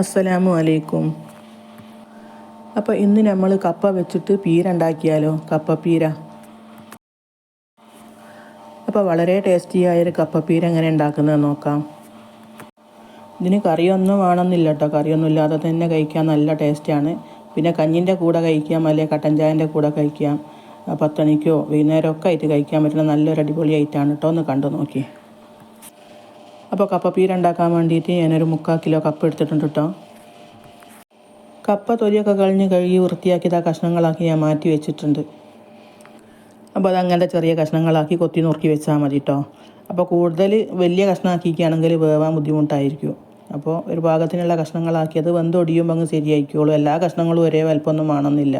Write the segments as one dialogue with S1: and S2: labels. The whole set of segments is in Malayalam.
S1: അസ്സലാമു അലൈക്കും. അപ്പോൾ ഇന്ന് നമ്മൾ കപ്പ വെച്ചിട്ട് പീര ഉണ്ടാക്കിയാലോ? കപ്പ പീര. അപ്പോൾ വളരെ ടേസ്റ്റിയായൊരു കപ്പ പീര എങ്ങനെ ഉണ്ടാക്കുന്നത് നോക്കാം. ഇതിന് കറിയൊന്നും വേണമെന്നില്ല കേട്ടോ കറിയൊന്നും ഇല്ലാതെ തന്നെ കഴിക്കാൻ നല്ല ടേസ്റ്റാണ് പിന്നെ കഞ്ഞിന്റെ കൂടെ കഴിക്കാം അല്ലെങ്കിൽ കട്ടൻ ചായന്റെ കൂടെ കഴിക്കാം പത്തണിക്കോ വൈകുന്നേരമൊക്കെ ആയിട്ട് കഴിക്കാൻ പറ്റുന്ന നല്ലൊരു അടിപൊളി ഐറ്റമാണ് കേട്ടോ ഒന്ന് കണ്ടു നോക്കി. അപ്പോൾ കപ്പപ്പീര ഉണ്ടാക്കാൻ വേണ്ടിയിട്ട് ഞാനൊരു മുക്കാൽ കിലോ കപ്പ എടുത്തിട്ടുണ്ട് കേട്ടോ കപ്പ തൊലിയൊക്കെ കളഞ്ഞ് കഴുകി വൃത്തിയാക്കിയത് ആ കഷ്ണങ്ങളാക്കി ഞാൻ മാറ്റി വെച്ചിട്ടുണ്ട്. അപ്പോൾ അത് അങ്ങനത്തെ ചെറിയ കഷ്ണങ്ങളാക്കി കൊത്തി നുറുക്കി വെച്ചാൽ മതി കേട്ടോ അപ്പോൾ കൂടുതൽ വലിയ കഷ്ണമാക്കിക്കുകയാണെങ്കിൽ വേവാൻ ബുദ്ധിമുട്ടായിരിക്കും. അപ്പോൾ ഒരു ഭാഗത്തിനുള്ള കഷ്ണങ്ങളാക്കിയത് വെന്തൊടിയുമ്പോൾ അങ്ങ് ശരിയായിക്കോളൂ. എല്ലാ കഷ്ണങ്ങളും ഒരേ വലുപ്പമൊന്നും വേണമെന്നില്ല.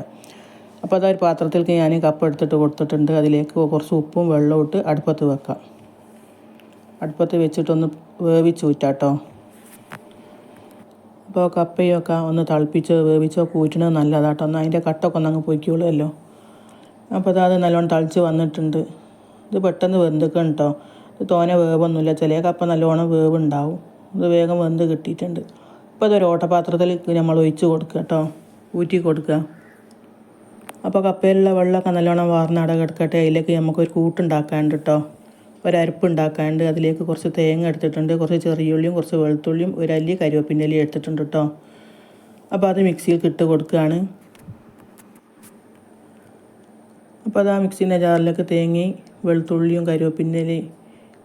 S1: അപ്പോൾ അതൊരു പാത്രത്തിലേക്ക് ഞാൻ കപ്പ് എടുത്തിട്ട് കൊടുത്തിട്ടുണ്ട്. അതിലേക്ക് കുറച്ച് ഉപ്പും വെള്ളവും ഇട്ട് അടുപ്പത്ത് വെക്കാം. അടുപ്പത്ത് വെച്ചിട്ടൊന്ന് വേവിച്ച് ഊറ്റാട്ടോ അപ്പോൾ കപ്പയൊക്കെ ഒന്ന് തിളപ്പിച്ചോ വേവിച്ചോ കൂറ്റണത് നല്ലതാട്ടോ. ഒന്ന് അതിന്റെ കട്ടൊക്കെ ഒന്ന് അങ്ങ് പൊയ്ക്കോളുമല്ലോ. അപ്പോൾ അത് നല്ലോണം തളിച്ച് വന്നിട്ടുണ്ട്. ഇത് പെട്ടെന്ന് വെന്തിക്കണം കേട്ടോ. ഇത് തോനെ വേവൊന്നുമില്ല. ചില കപ്പ നല്ലോണം വേവുണ്ടാവും. ഇത് വേഗം വെന്ത് കിട്ടിയിട്ടുണ്ട്. ഇപ്പോൾ അതൊരു ഓട്ടപാത്രത്തിൽ നമ്മൾ ഒഴിച്ച് കൊടുക്കുക കേട്ടോ. ഊറ്റി കൊടുക്കുക. അപ്പോൾ കപ്പയിലുള്ള വെള്ളമൊക്കെ നല്ലോണം വാർന്നട കിടക്കട്ടെ അതിലേക്ക് നമുക്കൊരു കൂട്ടുണ്ടാക്കാണ്ട് കേട്ടോ. ഒരരപ്പ് ഉണ്ടാക്കാണ്ട് അതിലേക്ക് കുറച്ച് തേങ്ങ എടുത്തിട്ടുണ്ട് കുറച്ച് ചെറിയുള്ളിയും കുറച്ച് വെളുത്തുള്ളിയും അല്ലി കരിവേപ്പിന്റെ ഇലയും എടുത്തിട്ടുണ്ട് കേട്ടോ അപ്പോൾ അത് മിക്സിയിൽ ഇട്ട് കൊടുക്കുകയാണ്. അപ്പോൾ അത് ആ മിക്സീന്റെ ജാറിലേക്ക് തേങ്ങയും വെളുത്തുള്ളിയും കരിവേപ്പിന്റെ ഇലയും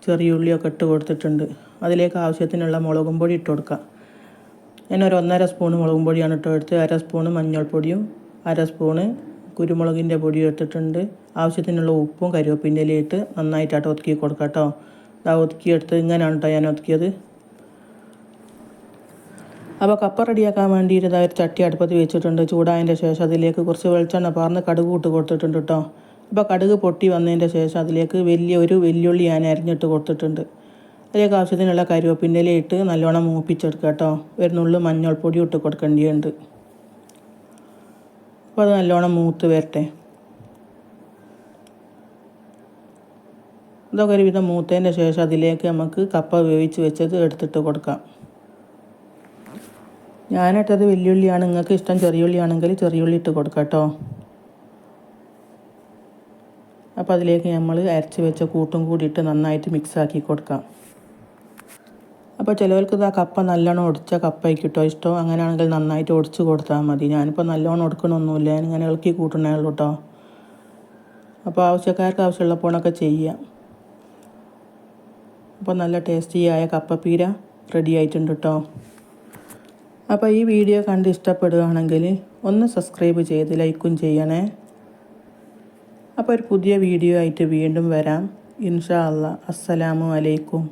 S1: ചെറിയ ഉള്ളിയൊക്കെ ഇട്ട് കൊടുത്തിട്ടുണ്ട്. അതിലേക്ക് ആവശ്യത്തിനുള്ള മുളകും പൊടി ഇട്ട് കൊടുക്കുക. ഞാൻ ഒരു ഒന്നര സ്പൂൺ മുളകും പൊടിയാണ് ഇട്ട് എടുത്ത് അര സ്പൂണ് മഞ്ഞൾപ്പൊടിയും അര സ്പൂണ് കുരുമുളകിന്റെ പൊടിയും എടുത്തിട്ടുണ്ട് ആവശ്യത്തിനുള്ള ഉപ്പും കരുവേപ്പിന്റെ ഇട്ട് നന്നായിട്ടാട്ട് ഒതുക്കി കൊടുക്കാം കേട്ടോ. ഇതാ ഒതുക്കിയെടുത്ത് ഇങ്ങനെയാണ് കേട്ടോ ഞാൻ ഒതുക്കിയത്. അപ്പോൾ കപ്പ റെഡിയാക്കാൻ വേണ്ടിയിട്ട് ഒരു ചട്ടി അടുപ്പത്ത് വെച്ചിട്ടുണ്ട്. ചൂടായതിന്റെ ശേഷം അതിലേക്ക് കുറച്ച് വെളിച്ചെണ്ണ പാർന്ന് കടുക് ഇട്ട് കൊടുത്തിട്ടുണ്ട് കേട്ടോ അപ്പോൾ കടുക് പൊട്ടി വന്നതിന്റെ ശേഷം അതിലേക്ക് വലിയ ഒരു വെല്ലുള്ളി ഞാൻ അരിഞ്ഞിട്ട് കൊടുത്തിട്ടുണ്ട്. അതിലേക്ക് ആവശ്യത്തിനുള്ള കരുവേപ്പിന്റെ ഇട്ട് നല്ലോണം മൂപ്പിച്ചെടുക്കുക കേട്ടോ ഒരു നുള്ളു മഞ്ഞൾപ്പൊടി ഇട്ട് കൊടുക്കേണ്ടിയുണ്ട് അപ്പോൾ അത് നല്ലോണം മൂത്ത് വരട്ടെ. ഇതൊക്കെ ഒരുവിധം മൂത്തതിന്റെ ശേഷം അതിലേക്ക് നമുക്ക് കപ്പ വേവിച്ച് വെച്ചത് എടുത്തിട്ട് കൊടുക്കാം. ഞാനിട്ടത് വലിയുള്ളിയാണ് നിങ്ങൾക്ക് ഇഷ്ടം ചെറിയുള്ളിയാണെങ്കിൽ ചെറിയുള്ളി ഇട്ട് കൊടുക്കാം കേട്ടോ. അപ്പോൾ അതിലേക്ക് നമ്മൾ അരച്ച് വെച്ച കൂട്ടും കൂടി ഇട്ട് നന്നായിട്ട് മിക്സാക്കി കൊടുക്കാം. അപ്പോൾ ചിലവർക്ക് ആ കപ്പ നല്ലോണം ഒടിച്ച കപ്പയ്ക്ക് കിട്ടോ. ഇഷ്ടം അങ്ങനെയാണെങ്കിൽ നന്നായിട്ട് ഒടിച്ച് കൊടുത്താൽ മതി. ഞാനിപ്പോൾ നല്ലോണം ഒടുക്കണമൊന്നുമില്ല. ഇങ്ങനെ ഇളക്കി കൂട്ടണേ ഉള്ളൂ കേട്ടോ. അപ്പോൾ ആവശ്യക്കാർക്ക് ആവശ്യമുള്ളപ്പോഴൊക്കെ ചെയ്യാം. അപ്പോൾ നല്ല ടേസ്റ്റിയായ കപ്പപ്പീര റെഡി ആയിട്ടുണ്ട് കേട്ടോ. അപ്പോൾ ഈ വീഡിയോ കണ്ട് ഇഷ്ടപ്പെടുകയാണെങ്കിൽ ഒന്ന് സബ്സ്ക്രൈബ് ചെയ്ത് ലൈക്കും ചെയ്യണേ. അപ്പോൾ ഒരു പുതിയ വീഡിയോ ആയിട്ട് വീണ്ടും വരാം. ഇൻഷാ അല്ലാ അസ്സലാമു അലൈക്കും.